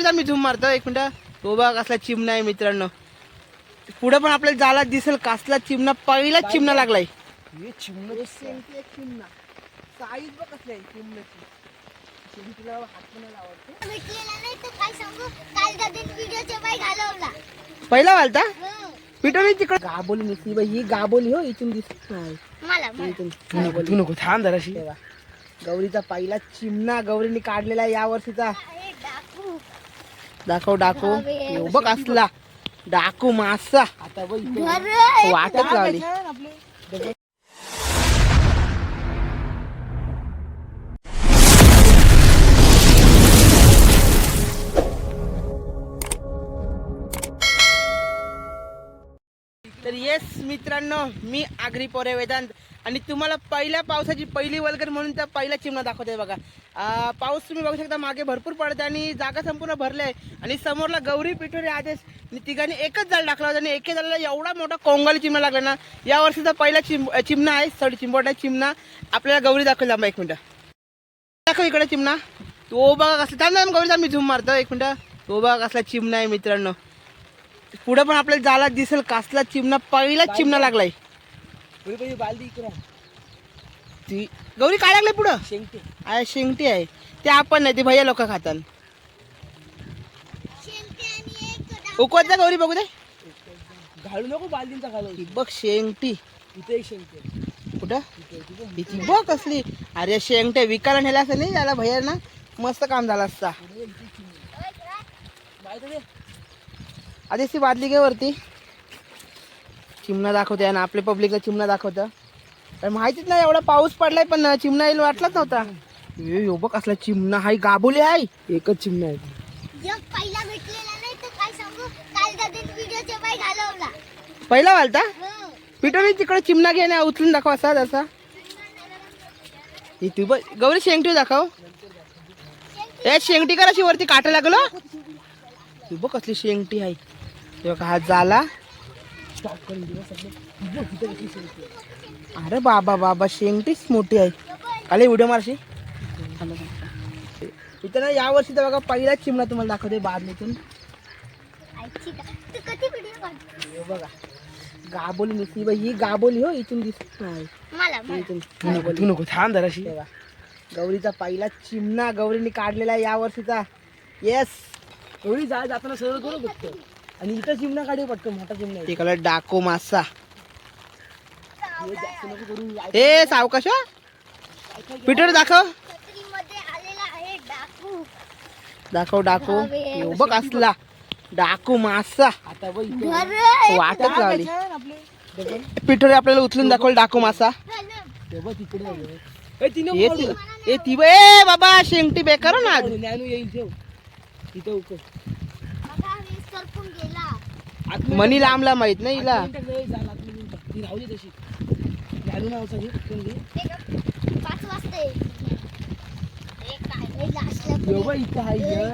गौरीचा मी zoom मारतो एक minute. तो बघ कसला चिमणा आहे मित्रांनो. पुढे पण आपल्याला जाला दिसेल कसला चिमणा पहिलाच चिमणा लागलाय. भेटलेला नाही तर काय सांगू? काल दादा व्हिडिओ बाई घालवला. पहिला वालता हो. पिटो नाही तिकडे गाबोली नसली बाई ही गाबोली हो इथून दिसत नाही. नको थांब जराशी. गौरीचा पहिला चिमणा गौरीने काढलेला या वर्षीचा. दाखव डाकू बघ असला डाकू मासा वाटच लावली येस मित्रांनो मी आगरी पोरे वेदांत. आणि तुम्हाला पहिल्या पावसाची पहिली वलगर म्हणून त्या पहिला चिमणा दाखवते बघा. पाऊस तुम्ही बघू शकता मागे भरपूर पडते आणि जागा संपूर्ण भरली आहे आणि समोरला गौरी पिठोरी आदेश. आणि तिघांनी एकच जाळ टाकला होता आणि एके जाळला एवढा मोठा कोंगाली चिमणा लागला ना या वर्षीचा पहिला चिम चिमणा आहे सॉरी चिंबोटा चिमणा. आपल्याला गौरी दाखवला थांबा एक मिनटं. दाखव इकडे चिमणा. तो बघा कसला थांब थांब मी झूम मारतो. एक मिनटं. तो बघा कसला चिमणा आहे मित्रांनो. पुढे पण आपल्याला जाला दिसेल कसला चिमणा पहिलाच चिमणा लागलाय. बालदी ती गौरी काय लागले पुढं? शेंगते. आहे शेंगटी आहे. ते आपण नाही ते भैया लोक खातात. शेंगते आणि एक डाकू. उकवत जा गौरी बघू दे. घालू नको बालदींचा घालू. ती बघ शेंगटी इथे एक शेंगते. कुठं? ती बघ. कसली. अरे शेंगटे विकायला नेला असं नाही त्याला भैया ना मस्त काम झालं असता. आधी ती बादली घे वरती. चिमणा दाखवते आणि आपल्या पब्लिकला चिमणा दाखवतं. तर माहितीच नाही एवढा पाऊस पडलाय पण चिमणा येईल वाटलाच नव्हता. यो बघ असला चिमणा हाय गाबोली आहे एकच चिमणा आहे. पहिला भेटलेला नाही तर काय सांगू? काल दादा व्हिडिओ बाई घालवला. पहिला वालता हो. पिटो नाही तिकडे चिमणा घे ना उचलून दाखव असा जसा ही तू बघ गौरी शेंगटी दाखव. ए शेंगटी कर अशी वरती काटा लागलो. तू बघ कसली शेंगटी आहे बघ हा झाला. अरे बाबा बाबा शेंगटीच मोठी आहे. आले व्हिडिओ मारशी. इथं ना या वर्षी तर बघा पहिलाच चिमणा तुम्हाला दाखवते बादलीतून. हे बघा. गाबोली नुसती बाई ही गाबोली हो इथून दिसत नाही. इथून तू नको थांब जराशी. तेव्हा गौरीचा पहिला चिमणा गौरीने काढलेला आहे या वर्षीचा येस एवढी जा जाताना सरळ करू फक्त आणि इथं चिमणा काढू पटकन मोठा चिमणा आहे. तिकडे डाको मासा. हे जास्त नको करू ए सावकाश हो. पिटर दाखव. छत्रीमध्ये आलेला आहे डाकू. दाखव डाकू. बघ असला. डाकू मासा. आता बघ इथे. घर वाटच लावली डबल पिठोरी आपल्याला उचलून दाखवलं डाकू मासा. ते बघ तिकडे आहे. ए, तिने ये उकळलं. ती- ए ती बे ए बाबा शेंगटी बेकार हो ना आज. ज्ञानू येईल ठेव. इथं उकळ बघा हे सरकून गेला आतमध्ये मनी. लांबला माहीत नाही हिला? पाच वाजता. यो.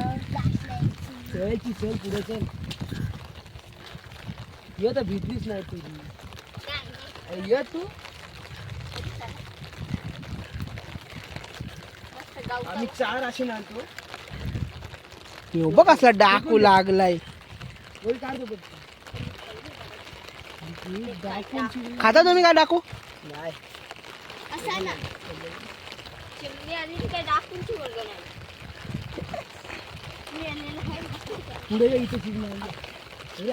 चल पुढे चल. तर भीतलीच नाही तुझी ये तू. आम्ही चार असे नाचतो हे बघ असला डाकू लागलाय. खाता तुम्ही का डाकू? नाही। असा ना. चिमणी आणि काय वर्ग नाही. ये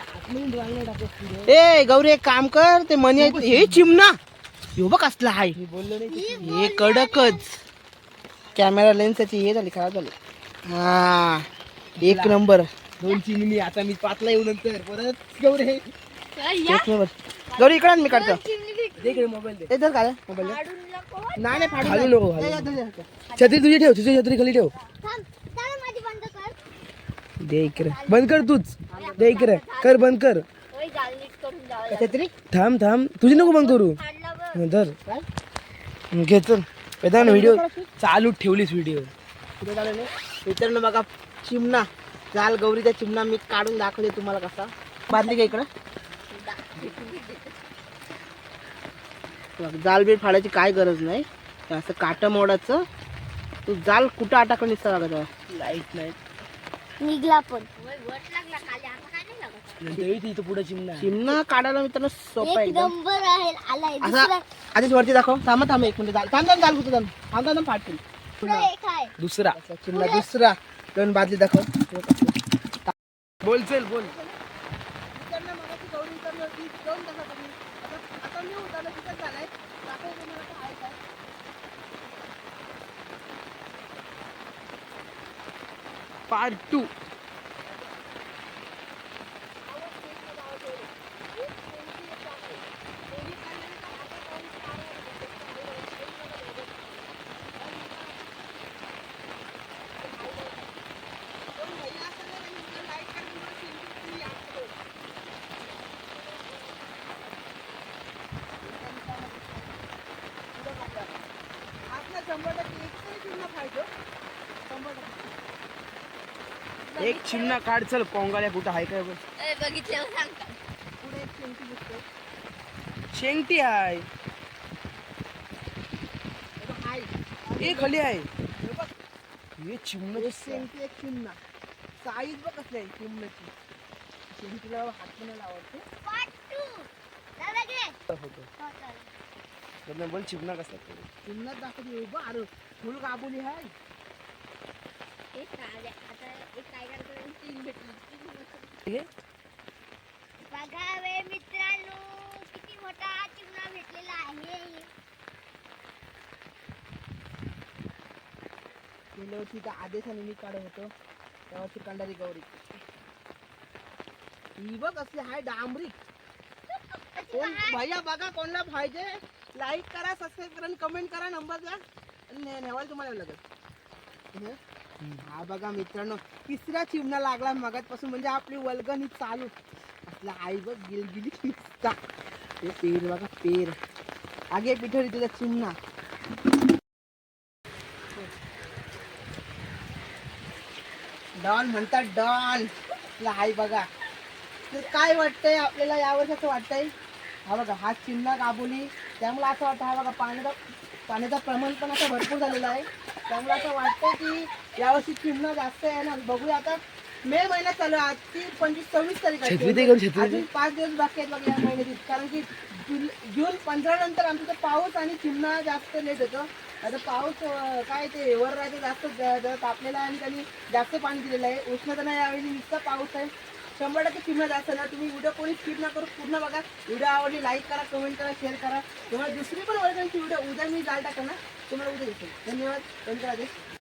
पुढे. ए गौरी एक काम कर ते मनी हे चिमणा! हे बघ असला हाय मी बोललो नाही की हे कडकच. कॅमेरा लेन्सची हे झाली खराब झाली. हा एक नंबर. दोन चिमणी आता मी पाचला येऊ नंतर. परत गौरे गौरी इकडे आण, मी काढतो. दे इकडे मोबाईल दे. मोबाईल दे. नाही नाही फाडू घालू नको. घालू. छत्री तुझी ठेव तुझी छत्री खाली ठेव. थांब. दादा माझी बंद कर. दे इकडे. बंद कर तूच. दे इकडे. कर बंद कर. छत्री? थांब थांब. तुझी नको बंद करू. हं, धर. घे चल. वेदांत व्हिडिओ चालू. ठेवलीस व्हिडिओ. मित्रांनो बघा चिमणा. जाल गौरीचा चिमणा मी काढून दाखवते तुम्हाला कसा. बांधली का इकडं? जाल बील फाडायची काय गरज नाही. असं काटं मोडाचं तू जाल कुठं अटकून दिसतं तेव्हा लाइट नाही. निघला पण. वट लागला खाली आता काय नाही लागत नंतर येते इथं पुढे चिमणा. आहे. चिमणा काढायला मित्रांनो सोपा एकदम. दुसरा. आधीच वरती दाखव. थांबा थांबा एक मिनिट. थांब थांब चालू थांब थांब थांब फाटतील दुसरा. चिमणा दुसरा. दोन बादली दाखव. बोल चल बोल. Part two. एक चिमणा काढ चल कोंगाल्या कुठं आहे काय बघ. बघितल्यावर सांगता शेंगटी आहे ए खाली आहे हे चिमणा दिसतंय. साईज बघ कसली आहे चिमण्याची. शेंटीला हात पण आवडते. पार्ट टू दादा घे होतं. हो, चालेल. त्यांना बोल चिमणा कसा. चिमण्यात दाखवते उभं अरे फुल काबुली आहे हे चालेल. आता एक काय करतो तीन भेटली हे बघा वे मित्रांनो किती मोठा चिमणा भेटलेला आहे. गेल्या वर्षी त्या आदेशाने मी काढत होतो. तेव्हा ती कंडारी गौरी. ही बघ असली हाय डांबरी. कोण भैया बघा कोणला पाहिजे. लाईक करा सबस्क्राईब करा आणि कमेंट करा नंबर द्या. आणि नेवायला तुम्हाला लागत हा बघा मित्रांनो तिसरा चिमणा लागला मगातपासून म्हणजे आपली वल्गन ही चालू. असला आई बघ गिलगिली नुसता. ते पेर बघा पेर. आगे पिठोरी तुझा चिमणा. डॉन म्हणतात डॉन. आई बघा. तर काय वाटतंय आपल्याला यावर्षी असं वाटतंय? हा बघा हा चिमणा काबुली. त्यामुळे असं वाटतं हा बघा पाण्याचा पाण्याचं प्रमाण पण असं भरपूर झालेलं आहे. त्यामुळे असं वाटतंय की यावर्षी चिमणा जास्त आहे ना बघूया आता. मे महिन्यात चालू आहे आजची पंचवीस सव्वीस तारीख आहे. अजून पाच दिवस बाकी आहेत बघा या महिन्याची कारण की जुल जून पंधरा नंतर आमचं पाऊस आणि चिमणा जास्त लेट होतो. आता पाऊस काय ते वर राहायचं जास्त तापलेला आहे आणि त्यांनी जास्त पाणी दिलेलं आहे. उष्णता नाही यावेळी नुसता पाऊस आहे. शंभर टक्के चिमणा जास्त ना. तुम्ही व्हिडिओ कोणी स्किप ना करू पूर्ण बघा. व्हिडिओ आवडली लाईक करा कमेंट करा शेअर करा. तुम्हाला दुसरी पण वर्गांची व्हिडिओ उद्या मी जाल टाका ना तुम्हाला उद्या दिसेल. धन्यवाद. धन्यवाद